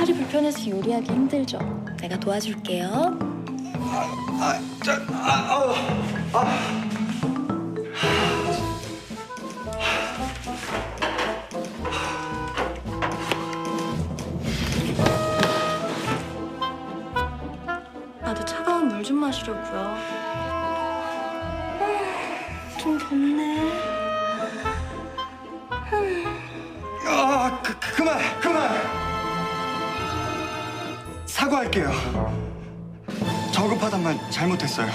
팔이 불편해서 요리하기 힘들죠. 내가 도와줄게요. 아, 저, 아, 어, 아. 나도 차가운 물 좀 마시려고요. 아, 좀 덥네. 아, 그, 그, 그만, 그만. 사과할게요. 저급하단 말 잘못했어요.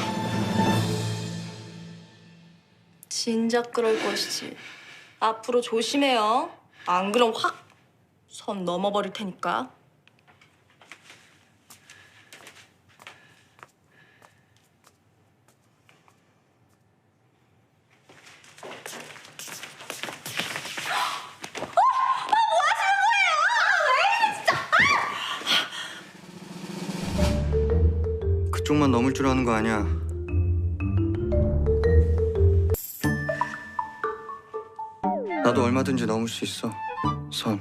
진작 그럴 것이지. 앞으로 조심해요. 안 그럼 확 선 넘어버릴 테니까. 그쪽만 넘을 줄 아는 거 아니야. 나도 얼마든지 넘을 수 있어. 선.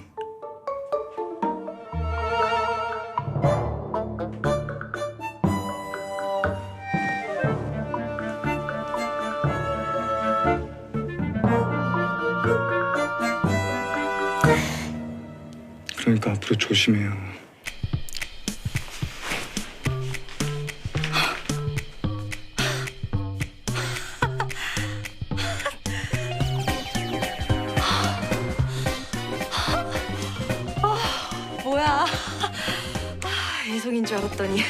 그러니까 앞으로 조심해요. 애송인 줄 알았더니